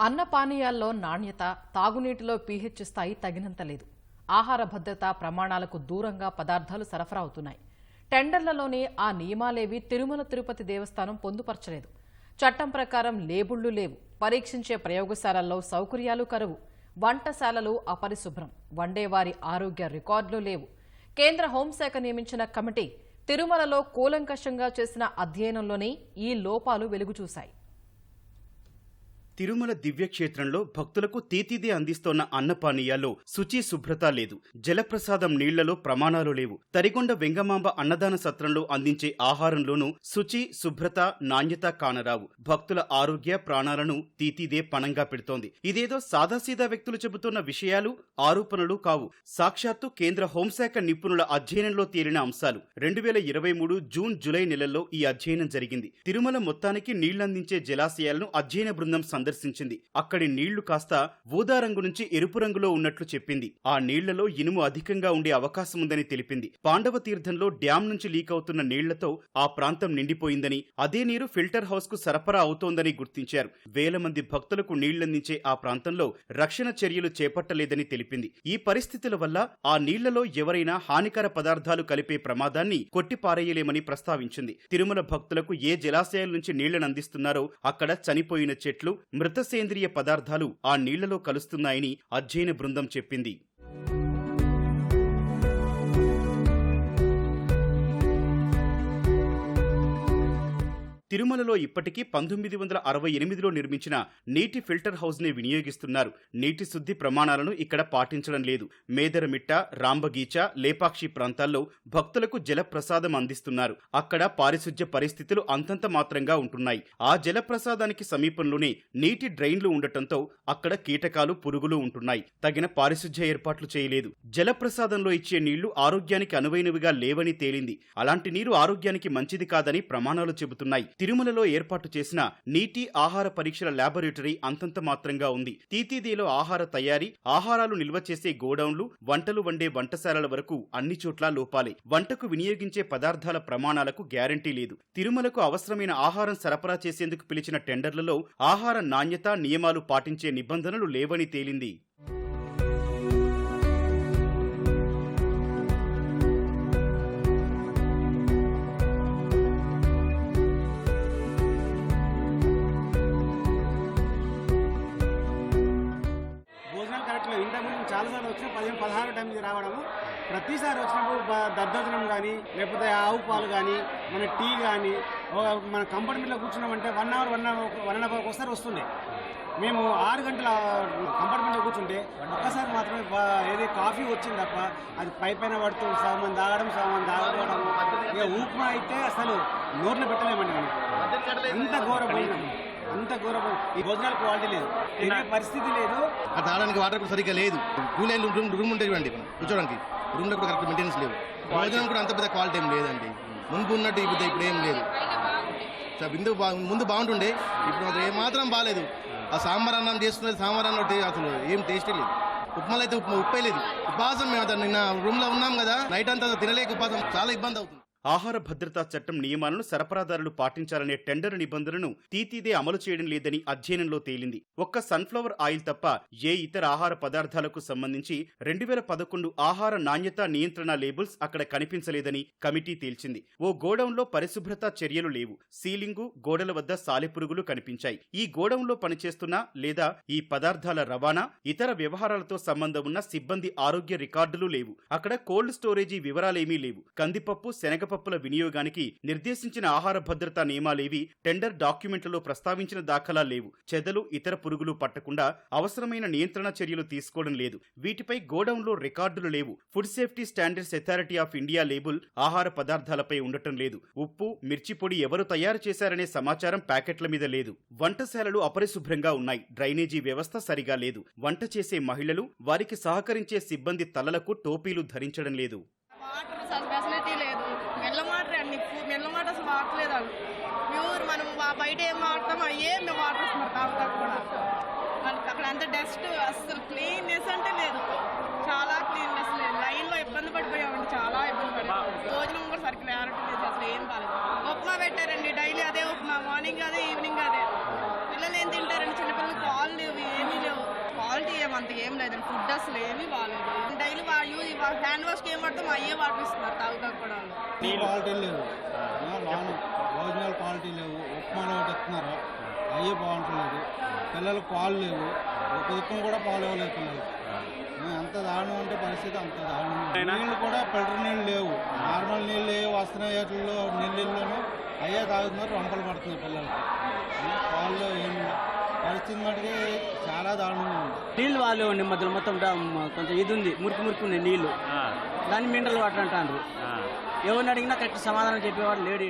అన్న పానీయాల్లో నాణ్యత తాగునీటిలో పీహెచ్ స్థాయి తగినంత లేదు. ఆహార భద్రత ప్రమాణాలకు దూరంగా పదార్థాలు సరఫరా అవుతున్నాయి. టెండర్లలోని ఆ నియమాలేవి తిరుమల తిరుపతి దేవస్థానం పొందుపరచలేదు. చట్టం ప్రకారం లేబుళ్ళు లేవు. పరీక్షించే ప్రయోగశాలల్లో సౌకర్యాలు కరువు. వంటశాలలు అపరిశుభ్రం. వండేవారి ఆరోగ్య రికార్డులు లేవు. కేంద్ర హోంశాఖ నియమించిన కమిటీ తిరుమలలో కూలంకషంగా చేసిన అధ్యయనంలోనే ఈ లోపాలు వెలుగుచూశాయి. తిరుమల దివ్యక్షేత్రంలో భక్తులకు తీతిదే అందిస్తోన్న అన్నపానీయాల్లో శుచి శుభ్రత లేదు. జలప్రసాదం నీళ్ళలో ప్రమాణాలు లేవు. తరిగొండ వెంగమాంబ అన్నదాన సత్రంలో అందించే ఆహారంలోనూ శుచి శుభ్రత నాణ్యత కానరావు. భక్తుల ఆరోగ్య ప్రాణాలను తీతిదే పణంగా పెడుతోంది. ఇదేదో సాదాసీదా వ్యక్తులు చెబుతున్న విషయాలు ఆరోపణలు కావు. సాక్షాత్తు కేంద్ర హోంశాఖ నిపుణుల అధ్యయనంలో తేలిన అంశాలు. రెండు వేల ఇరవై మూడు జూన్ జూలై నెలల్లో ఈ అధ్యయనం జరిగింది. తిరుమల మొత్తానికి నీళ్ళందించే జలాశయాలను అధ్యయన బృందం సందర్శించింది. అక్కడి నీళ్ళు కాస్త ఊదా రంగు నుంచి ఎరుపు రంగులో ఉన్నట్లు చెప్పింది. ఆ నీళ్ళలో ఇనుము అధికంగా ఉండే అవకాశం ఉందని తెలిపింది. పాండవ తీర్థంలో డ్యాం నుంచి లీక్ అవుతున్న నీళ్ళతో ఆ ప్రాంతం నిండిపోయిందని అదే నీరు ఫిల్టర్ హౌస్కు సరఫరా అవుతోందని గుర్తించారు. వేల మంది భక్తులకు నీళ్ళందించే ఆ ప్రాంతంలో రక్షణ చర్యలు చేపట్టలేదని తెలిపింది. ఈ పరిస్థితుల వల్ల ఆ నీళ్ళలో ఎవరైనా హానికర పదార్థాలు కలిపే ప్రమాదాన్ని కొట్టిపారేయలేమని ప్రస్తావించింది. తిరుమల భక్తులకు ఏ జలాశయాల నుంచి నీళ్ళను అందిస్తున్నారో అక్కడ చనిపోయిన చెట్లు మృత సేంద్రియ పదార్థాలు ఆ నీళ్ళలో కలుస్తున్నాయని అధ్యయన బృందం చెప్పింది. తిరుమలలో ఇప్పటికీ పంతొమ్మిది వందల అరవై ఎనిమిదిలో నిర్మించిన నీటి ఫిల్టర్ హౌస్ని వినియోగిస్తున్నారు. నీటి శుద్ధి ప్రమాణాలను ఇక్కడ పాటించడం లేదు. మేదరమిట్ట రాంబగీచ లేపాక్షి ప్రాంతాల్లో భక్తులకు జలప్రసాదం అందిస్తున్నారు. అక్కడ పారిశుధ్య పరిస్థితులు అంతంత మాత్రంగా ఉంటున్నాయి. ఆ జలప్రసాదానికి సమీపంలోనే నీటి డ్రైన్లు ఉండటంతో అక్కడ కీటకాలు పురుగులు ఉంటున్నాయి. తగిన పారిశుధ్య ఏర్పాట్లు చేయలేదు. జలప్రసాదంలో ఇచ్చే నీళ్ళు ఆరోగ్యానికి అనువైనవిగా లేవని తేలింది. అలాంటి నీరు ఆరోగ్యానికి మంచిది కాదని ప్రమాణాలు చెబుతున్నాయి. తిరుమలలో ఏర్పాటు చేసిన నీటి ఆహార పరీక్షల ల్యాబొరేటరీ అంతంత మాత్రంగా ఉంది. తీతీదేలో ఆహార తయారీ ఆహారాలు నిల్వ చేసే గోడౌన్లు వంటలు వండే వంటశాలల వరకు అన్ని చోట్ల లోపాలే. వంటకు వినియోగించే పదార్థాల ప్రమాణాలకు గ్యారంటీ లేదు. తిరుమలకు అవసరమైన ఆహారం సరఫరా చేసేందుకు పిలిచిన టెండర్లలో ఆహార నాణ్యత నియమాలు పాటించే నిబంధనలు లేవని తేలింది. చాలాసార్లు వచ్చిన పదిహేను పదహారు టైంకి రావడము. ప్రతిసారి వచ్చినప్పుడు దద్దోజనం కానీ లేకపోతే ఆవు పాలు కానీ మన టీ కానీ మన కంపార్ట్మెంట్లో కూర్చున్నామంటే one hour one hour one and half ఒకసారి వస్తుండే. మేము ఆరు గంటల కంపార్ట్మెంట్లో కూర్చుంటే ఒక్కసారి మాత్రమే ఏది కాఫీ వచ్చింది తప్ప అది పై పైన పడుతూ సగం తాగడం సగం తాగడం ఇక ఉప్మా అయితే అసలు నోట్లో పెట్టలేమండి మనం. అంత ఘోర అంత ఘోర. ఈ భోజనాలు క్వాలిటీ లేదు. తినే పరిస్థితి లేదు. ఆ తాగడానికి వాటర్ కూడా సరిగ్గా లేదు. లైన్ రూమ్ రూమ్ ఉంటే చూడండి మనం కూర్చోడానికి. రూమ్లో కూడా కరెక్ట్ మెయింటెనెన్స్ లేవు. భోజనం కూడా అంత పెద్ద క్వాలిటీ ఏం లేదండి. ముందు ఉన్నట్టు ఇప్పుడు ఇప్పుడు ఏం లేదు. ముందు ముందు బాగుంటుండే. ఇప్పుడు మాత్రం ఏమాత్రం బాగాలేదు ఆ సాంబార్ అన్నం చేసుకునేది సాంబార్ అన్నం అసలు ఏం టేస్టే లేదు. ఉప్మాలో అయితే ఉప్మా ఉప్పే లేదు. ఉపాసం మేము అతను నిన్న రూమ్లో ఉన్నాం కదా. నైట్ అంతా తినలేక ఉపాసం. చాలా ఇబ్బంది అవుతుంది. ఆహార భద్రతా చట్టం నియమాలను సరఫరాదారులు పాటించాలనే టెండర్ నిబంధనను తీతీదే అమలు చేయడం లేదని అధ్యయనంలో తేలింది. ఒక్క సన్ఫ్లవర్ ఆయిల్ తప్ప ఏ ఇతర ఆహార పదార్థాలకు సంబంధించి రెండు వేల పదకొండు ఆహార నాణ్యత నియంత్రణ లేబుల్స్ అక్కడ కనిపించలేదని కమిటీ తేల్చింది. ఓ గోడౌన్లో పరిశుభ్రత చర్యలు లేవు. సీలింగు గోడల వద్ద సాలెపురుగులు కనిపించాయి. ఈ గోడౌన్లో పనిచేస్తున్న లేదా ఈ పదార్థాల రవాణా ఇతర వ్యవహారాలతో సంబంధం ఉన్న సిబ్బంది ఆరోగ్య రికార్డులు లేవు. అక్కడ కోల్డ్ స్టోరేజీ వివరాలేమీ లేవు. కందిపప్పు శనగపప్పు శనగపప్పుల వినియోగానికి నిర్దేశించిన ఆహార భద్రతా నియమాలేవి టెండర్ డాక్యుమెంట్లలో ప్రస్తావించిన దాఖలా లేవు. చెదలు ఇతర పురుగులు పట్టకుండా అవసరమైన నియంత్రణ చర్యలు తీసుకోవడం లేదు. వీటిపై గోడౌన్లో రికార్డులు లేవు. Food safety standards authority of India label ఆహార పదార్థాలపై ఉండటం లేదు. ఉప్పు మిర్చి పొడి ఎవరు తయారు చేశారనే సమాచారం ప్యాకెట్ల మీద లేదు. వంటశాలలు అపరిశుభ్రంగా ఉన్నాయి. డ్రైనేజీ వ్యవస్థ సరిగా లేదు. వంట చేసే మహిళలు వారికి సహకరించే సిబ్బంది తలలకు టోపీలు ధరించడం లేదు. వాటర్ అన్ని మాట అసలు వాడలేదు వాళ్ళు? ప్యూర్ మనం బయట ఏం వాడతామో అయ్యే మేము వాటర్ వస్తున్నారు కూడా. మనకి అక్కడ అంత డస్ట్ అసలు క్లీన్నెస్ అంటే లేదు. చాలా క్లీన్నెస్ లేదు. లైన్లో ఇబ్బంది పడిపోయామండి చాలా ఇబ్బంది పడిపోయాం. భోజనం కూడా సరిగ్గా క్లారిటీ లేదు అసలు ఏం బాగాలేదు ఉప్మా పెట్టారండి డైలీ అదే ఉప్మా మార్నింగ్ అదే ఈవినింగ్ అదే. పిల్లలు ఏం తింటారండి? చిన్నపిల్లలు పాలు అంత ఏం లేదండి. ఫుడ్ అసలు ఏమీ బాగాలేదు. డైలీ హ్యాండ్ వాష్కి ఏం పడతాం అయ్యే వాటిస్తున్నారు తాగుతా కూడా క్వాలిటీ లోన భోజనాలు క్వాలిటీ లేవు ఉప్మాలో ఒకటి ఇస్తున్నారు? అయ్యే బాగుంటలేదు. పిల్లలకు పాలు లేవు. ఒక దుఃఖం కూడా పాలు ఇవ్వలేదు పిల్లలకి. ఎంత దారుణం అంటే పరిస్థితి అంత దారుణం. నీళ్ళు కూడా ఫిల్టర్ నీళ్ళు లేవు. నార్మల్ నీళ్ళు ఏ వస్తున్నాయి వాటిల్లో నీళ్ళలోనూ అయ్యే తాగుతున్నారు రొంపలు పడుతున్నాయి పిల్లలకి. పాలు ఏం పరిస్థితి మటుకి చాలా దారుణంగా ఉంది. నీళ్ళు వాళ్ళు మధ్యలో మొత్తం కొంచెం ఇది ఉంది మురికి మురికి ఉన్నాయి నీళ్ళు దాన్ని మినరల్ వాటర్ అంటారు ఎవరిని అడిగినా కరెక్ట్ సమాధానం చెప్పేవాడు లేడు